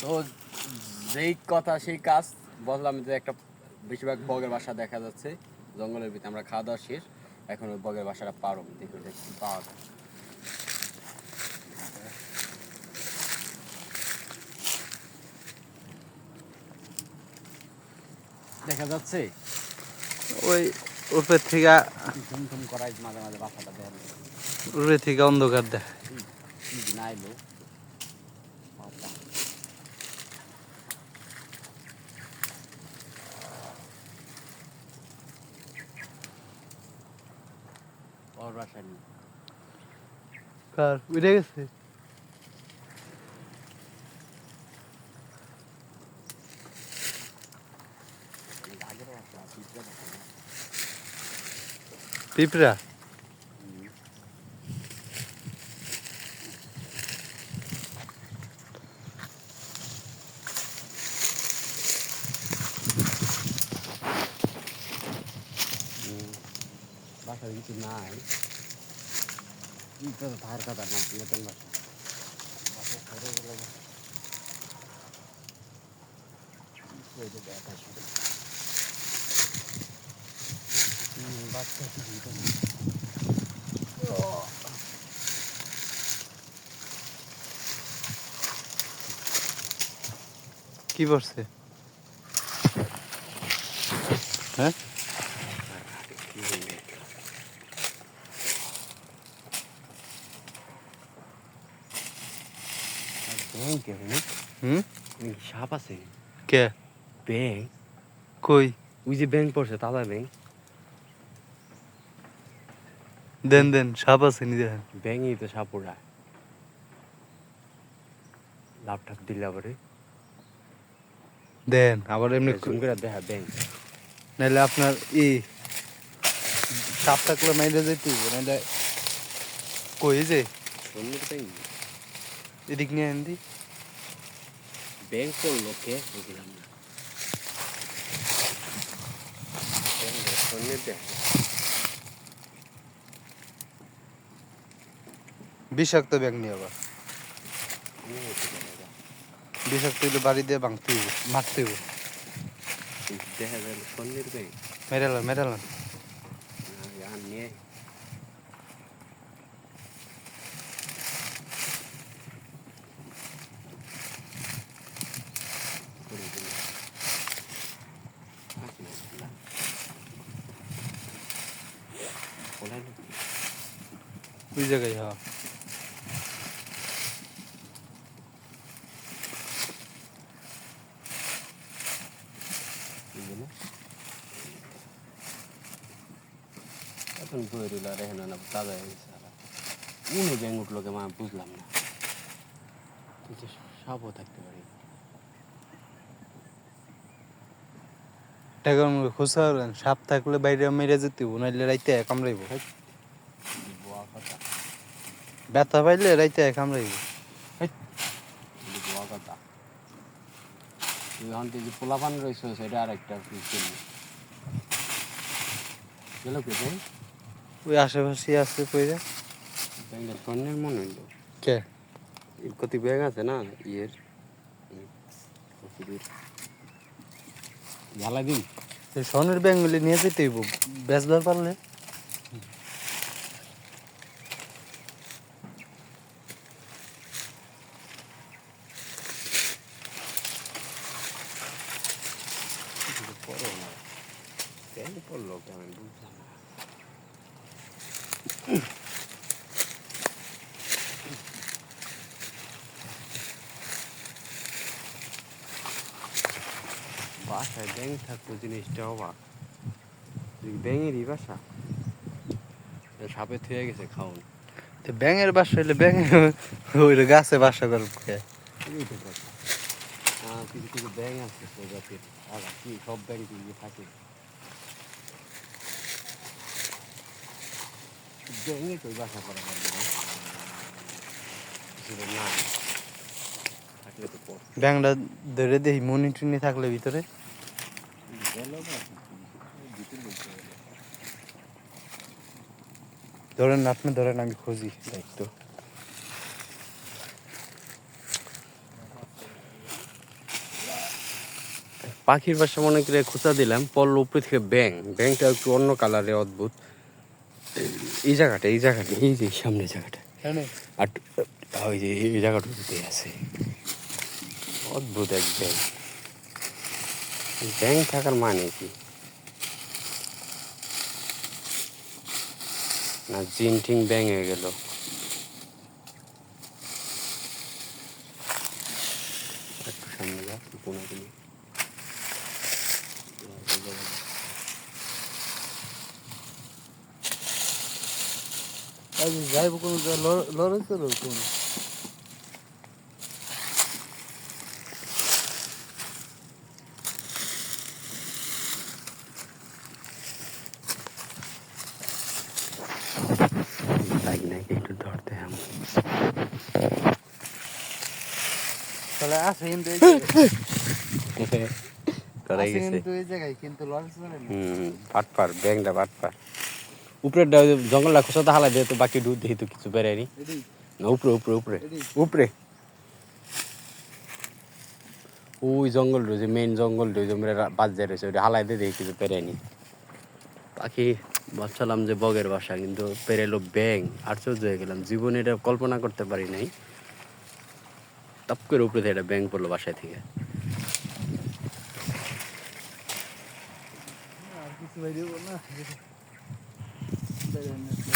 তো যেই কথা সেই কাজ বললাম যে একটা বেশিরভাগ বগের বাসা দেখা যাচ্ছে জঙ্গলের ভিতরে আমরা খাওয়া দাওয়া শেষ এখন ওই বগের বাসাটা পারো দেখি কি পাওয়া যায়। দেখা যাচ্ছে? ওই উপর থেকে ঝুম ঝুম করাই মাঝে মাঝে বাসাটা দেখা উপরে থেকে অন্ধকার দেয় কি না ওর বাসায় কার? উঠে গেছে। পিঁপড়া? কিছু নাই ধার কাটার না নতুন বাচ্চা কি দিতে না কি পড়ছে হ্যাঁ ব্যাংক হুম? সাপ আছে। কে? ব্যাংক। কই? ওই যে ব্যাংক পড়ছে তালা ব্যাংক। দেন দেন সাপ আছে নি দেখেন ব্যাংকই তো সাপ ওড়ায় লাভ দিলে আবার। দেন আবার এমনি জুম করে দেখা ব্যাংক। নাহলে আপনার ই সাপ থাকলে মাইরে যেতে হইব নাহলে কই যে? এদিক নিয়ে আনদি ব্যাংক করল কে বুঝলাম না। ব্যাংক বিষাক্ত ব্যাগ নিয়ে আবার। বিষাক্ত হইলে বাড়ি দিয়ে ভাঙতে হইব মারতে হইব। দেখা যায় সন্ধ্যের ব্যাংক মেরালাম মেরালাম। আর নিয়ে করে দিল। থাক না, না। কোথায় ঢুকলি? ওই জায়গায় হ্যাঁ। এখন বই রইল আর এখানে না তাজা হয়ে গেছে আবার। উনি ব্যাঙ উঠল কে মা বুঝলাম না। সাপও থাকতে পারে। সাপ থাকলে বাইরে মেরে যেতে নাহলে রাইতে কামড়াইব। কথা ব্যথা পাইলে রাইতে বোয়া কথা এখন যে পোলাপান রয়েছে সেটা আর একটা গেল কে ওই আশেপাশে স্বর্ণের মনে হইল। কে? কত ব্যাগ আছে না ইয়ের? দিন। স্বর্ণের নিয়ে যেতে হইব। বেচবার পারলে পড়ো না কেন পড়ল কেমন বুঝলাম না বাসায় ব্যাংক থাকতো জিনিসটা অবাক। ব্যাঙেরই বাসা সাপে থুয়ে গেছে খাওন। তো ব্যাঙের বাসা হইলে ব্যাঙ ওই গাছে বাসা করব কিছু কিছু ব্যাঙ আছে সব ব্যাঙ থাকে? থাকলে ভিতরে। ধরেন, আপনি ধরেন, আমি খুঁজি একটু পাখির বাসা মনে করে খোঁচা দিলাম পড়ল উপরে থেকে ব্যাং ব্যাংটা একটু অন্য কালারে অদ্ভুত। এই জায়গাটা এই জায়গাটা এই যে সামনে জায়গাটা। হ্যাঁ আর ওই যে এই জায়গাটুকুতে আছে। অদ্ভুত এক ব্যাংক। ব্যাংক থাকার মানে কি? না জিন টিং ব্যাং হয়ে গেল একটু সামনে যা কোনাগুলি আজ যাইব কোন লড়াই করো কোন লাগ নাকি একটু ধরতে আমি তাহলে আছে কিন্তু এই ধরে আছে গেছে কিন্তু এই জায়গায় কিন্তু লড়াই করে না হুম পাটপার ব্যাংটা পাটপার উপরে জঙ্গলটা খোসাতে হালা দিয়ে তো বাকি দুধ দেখি তো কিছু বেরায়নি এডি না উপরে উপরে উপরে উপরে। ওই জঙ্গল রয়েছে মেন জঙ্গল রয়েছে বাজার রয়েছে ওটা হালাই দিয়ে দেখি কিছু পেরেনি পাখি ভাবছিলাম যে বগের বাসা কিন্তু পেরেলো ব্যাং আর আশ্চর্য হয়ে গেলাম। জীবনে এটা কল্পনা করতে পারি নাই। টপ করে উপরে থেকে একটা ব্যাং পড়ল বাসায় থেকে। আর কিছু বাইরে না